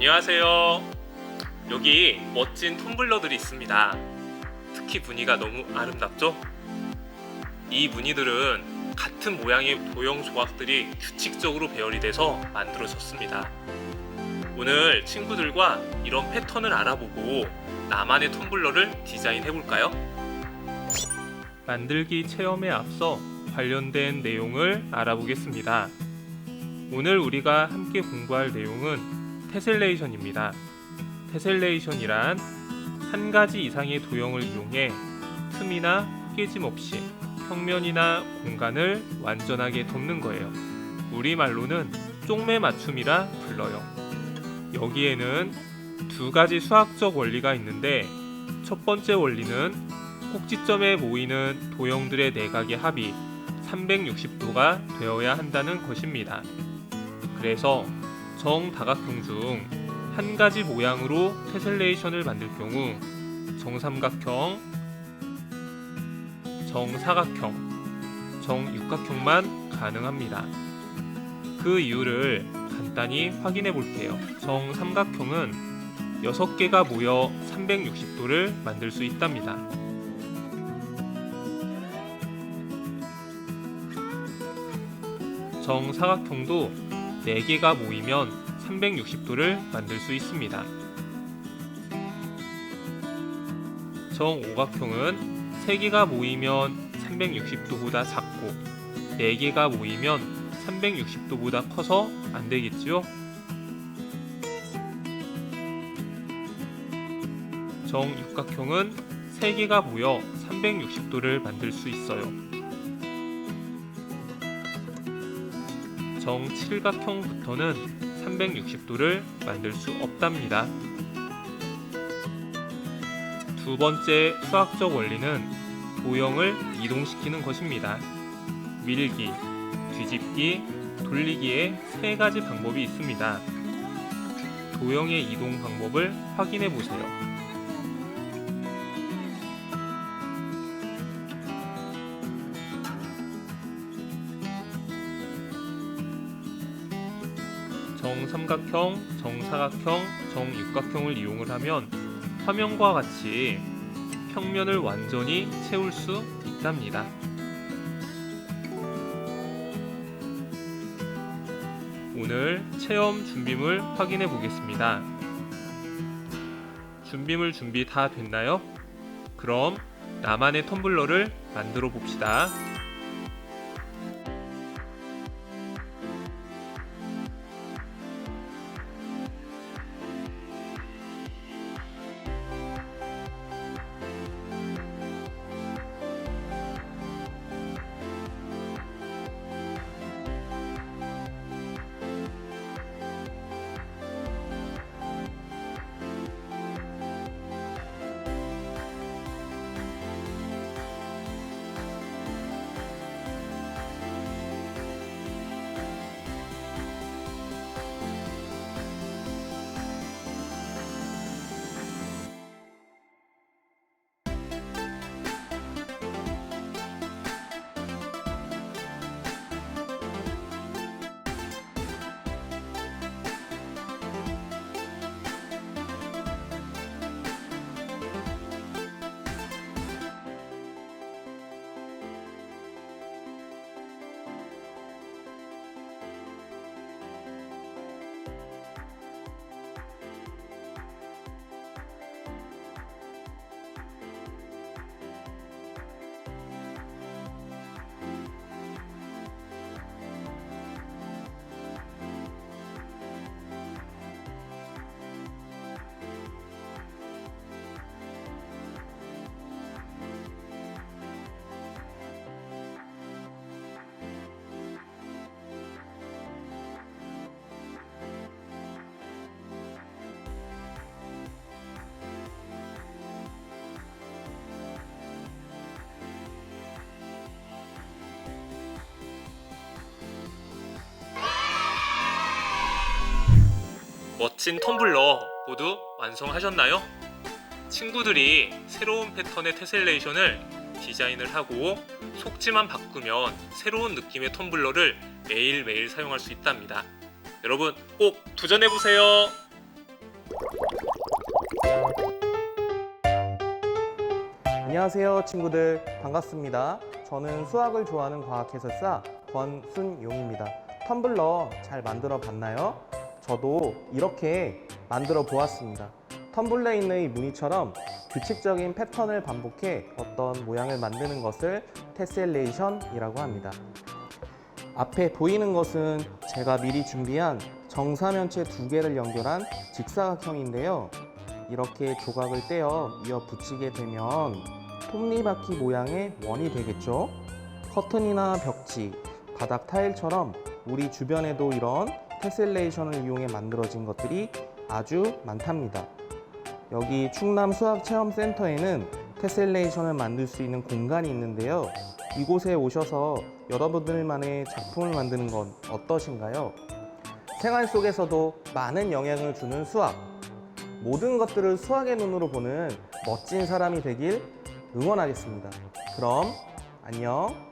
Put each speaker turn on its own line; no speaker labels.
안녕하세요. 여기 멋진 텀블러들이 있습니다. 특히 무늬가 너무 아름답죠? 이 무늬들은 같은 모양의 도형 조각들이 규칙적으로 배열이 돼서 만들어졌습니다. 오늘 친구들과 이런 패턴을 알아보고 나만의 텀블러를 디자인해 볼까요? 만들기 체험에 앞서 관련된 내용을 알아보겠습니다. 오늘 우리가 함께 공부할 내용은 테셀레이션입니다. 테셀레이션이란 한 가지 이상의 도형을 이용해 틈이나 깨짐 없이 평면이나 공간을 완전하게 덮는 거예요. 우리말로는 쪽매 맞춤이라 불러요. 여기에는 두 가지 수학적 원리가 있는데 첫 번째 원리는 꼭지점에 모이는 도형들의 내각의 합이 360도가 되어야 한다는 것입니다. 그래서 정다각형 중 한 가지 모양으로 테셀레이션을 만들 경우 정삼각형, 정사각형, 정육각형만 가능합니다. 그 이유를 간단히 확인해 볼게요. 정삼각형은 6개가 모여 360도를 만들 수 있답니다. 정사각형도 4개가 모이면 360도를 만들 수 있습니다. 정오각형은 3개가 모이면 360도보다 작고 4개가 모이면 360도보다 커서 안 되겠지요? 정육각형은 3개가 모여 360도를 만들 수 있어요. 정칠각형부터는 360도를 만들 수 없답니다. 두 번째 수학적 원리는 도형을 이동시키는 것입니다. 밀기, 뒤집기, 돌리기의 세 가지 방법이 있습니다. 도형의 이동 방법을 확인해 보세요. 정삼각형, 정사각형, 정육각형을 이용을 하면 화면과 같이 평면을 완전히 채울 수 있답니다. 오늘 체험 준비물 확인해 보겠습니다. 준비물 준비 다 됐나요? 그럼 나만의 텀블러를 만들어 봅시다. 멋진 텀블러 모두 완성하셨나요? 친구들이 새로운 패턴의 테셀레이션을 디자인을 하고 속지만 바꾸면 새로운 느낌의 텀블러를 매일매일 사용할 수 있답니다. 여러분 꼭 도전해보세요.
안녕하세요 친구들 반갑습니다 저는 수학을 좋아하는 과학 해설사 권순용입니다 텀블러 잘 만들어 봤나요? 저도 이렇게 만들어 보았습니다. 이 무늬처럼 규칙적인 패턴을 반복해 어떤 모양을 만드는 것을 테셀레이션이라고 합니다. 앞에 보이는 것은 제가 미리 준비한 정사면체 두 개를 연결한 직사각형인데요. 이렇게 조각을 떼어 이어 붙이게 되면 톱니바퀴 모양의 원이 되겠죠. 커튼이나 벽지, 바닥 타일처럼 우리 주변에도 이런 테셀레이션을 이용해 만들어진 것들이 아주 많답니다. 여기 충남 수학체험센터에는 테셀레이션을 만들 수 있는 공간이 있는데요. 이곳에 오셔서 여러분들만의 작품을 만드는 건 어떠신가요? 생활 속에서도 많은 영향을 주는 수학. 모든 것들을 수학의 눈으로 보는 멋진 사람이 되길 응원하겠습니다. 그럼 안녕.